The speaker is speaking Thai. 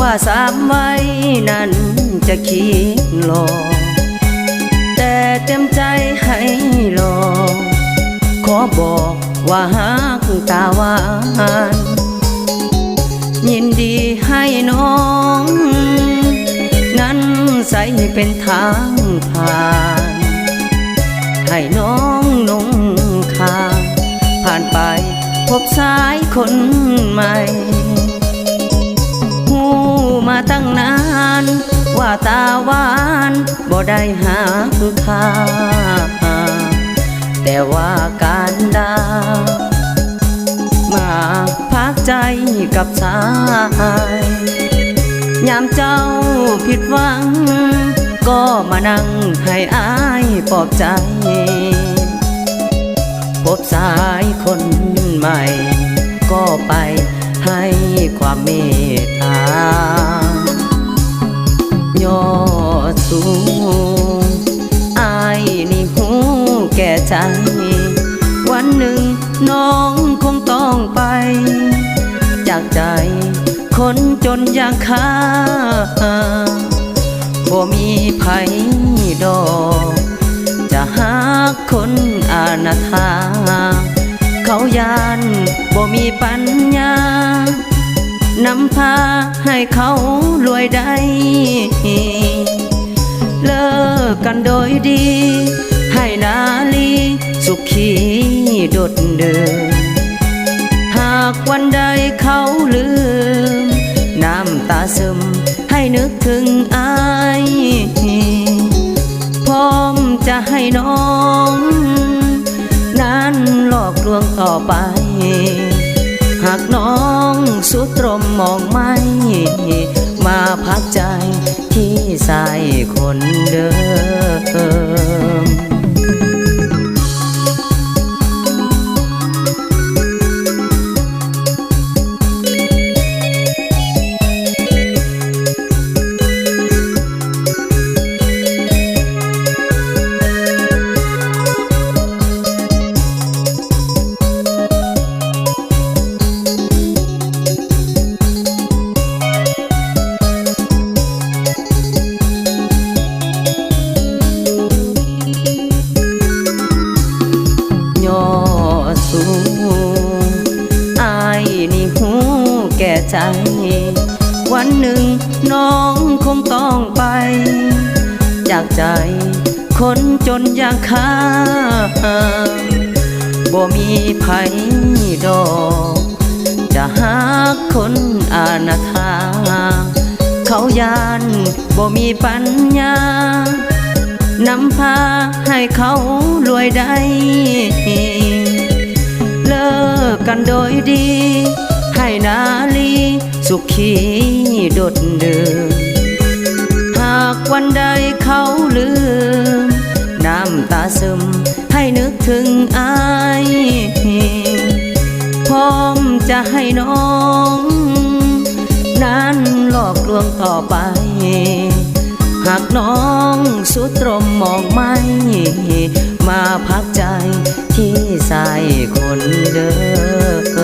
ว่าสามไว้นั้นจะคิดลอกแต่เต็มใจให้ลองขอบอกว่าหักตาหวานยินดีให้น้อง นั้นใส่เป็นทางผ่าน ให้น้องนงคาผ่านไปพบสายคนใหม่ มาตั้งนาน ว่าตาหวานบ่ได้หาค่าแต่ว่าการดา มาพักใจกับสายยามเจ้าผิดหวัง ก็มานั่งให้อายปลอบใจ พบสายคนใหม่ ก็ไปให้ความเมต วันหนึ่ง น้องคงต้องไป จากใจ คนจนอย่างข้าบ่มีไผดอก จะหาคนอานาถาเขายานบ่มีปัญญานำพาให้เขารวยได้ เลิกกันโดยดี ให้นาลีสุขี ดเดินหากวันใดเขาลืม น้ำตาซึมให้นึกถึงอายพร้อมจะให้น้อง นั้นหลอกลวงต่อไป หากน้องสุดตรมมองไม่ มาพักใจที่ใส่คนเดิม องคงต้องไป จากใจคนจนอย่างข้าบ่มีไผดอก จะหาคนอานาถาเขายานบ่มีปัญญานำพาให้เขารวยได้ เลิกกันโดยดี ให้นาลีสุขีดดเดิม วันใดเขาลืม น้ำตาซึมให้นึกถึงอายพร้อมจะให้น้อง นั้นหลอกลวงต่อไป หากน้องสุดตรมมองไม่ มาพักใจที่ใส่คนเดิม